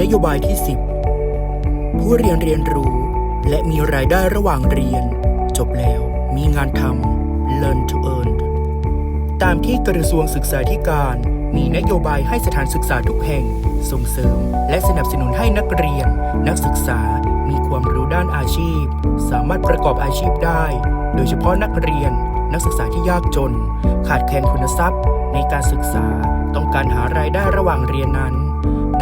นโยบายที่ 10 ผู้เรียนเรียนรู้ และมีรายได้ระหว่างเรียน จบแล้วมีงานทำ Learn to Earn ตามที่กระทรวงศึกษาธิการมีนโยบายให้สถานศึกษาทุกแห่ง ส่งเสริม และสนับสนุนให้นักเรียน นักศึกษามีความรู้ด้านอาชีพ สามารถประกอบอาชีพได้ โดยเฉพาะนักเรียน นักศึกษาที่ยากจน ขาดแคลนทุนทรัพย์ ในการศึกษาต้องการหารายได้ระหว่างเรียนนั้น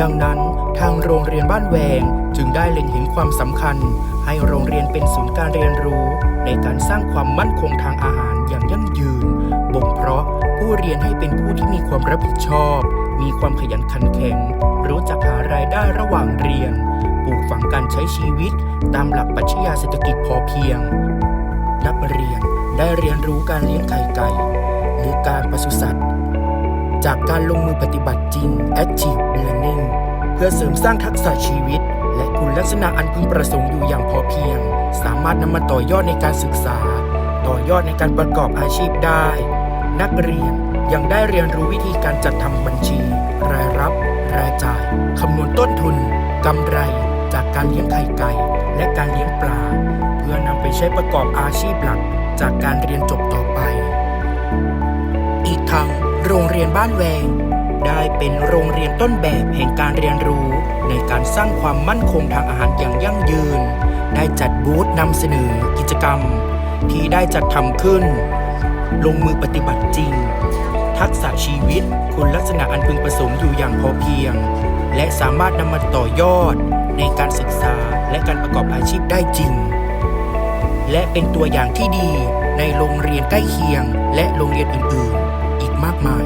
ดังนั้นทางโรงเรียนบ้านแวงจึงได้เล็งเห็นความสำคัญ ให้โรงเรียนเป็นศูนย์การเรียนรู้ ในการสร้างความมั่นคงทางอาหารอย่างยั่งยืน บ่งเพราะผู้เรียนให้เป็นผู้ที่มีความรับผิดชอบ มีความขยันขันแข็ง รู้จักหารายได้ระหว่างเรียน ปลูกฝังการใช้ชีวิต ตามหลักปรัชญาเศรษฐกิจพอเพียง นักเรียนได้เรียนรู้การเลี้ยงไข่ไก่ หรือการปศุสัตว์ จากการลงมือปฏิบัติจริง Active Learning เพื่อเสริมสร้างทักษะชีวิต และคุณลักษณะอันพึงประสงค์อยู่อย่างพอเพียง สามารถนำมาต่อยอดในการศึกษา ต่อยอดในการประกอบอาชีพได้ นักเรียนยังได้เรียนรู้วิธีการจัดทำบัญชี รายรับ รายจ่ายคำนวณต้นทุนกำไร จากการเลี้ยงไข่ไก่ และการเลี้ยงปลา เพื่อนำไปใช้ประกอบอาชีพหลัก จากการเรียนจบต่อไป โรงเรียนบ้านแวง ได้เป็นโรงเรียนต้นแบบแห่งการเรียนรู้ ในการสร้างความมั่นคงทางอาหารอย่างยั่งยืน ได้จัดบูธนำเสนอกิจกรรม ที่ได้จัดทำขึ้น ลงมือปฏิบัติจริง ทักษะชีวิต คุณลักษณะอันพึงประสงค์อยู่อย่างพอเพียง และสามารถนำมาต่อยอด ในการศึกษาและการประกอบอาชีพได้จริง และเป็นตัวอย่างที่ดีในโรงเรียนใกล้เคียงและโรงเรียนอื่น ๆ อีกมากมาย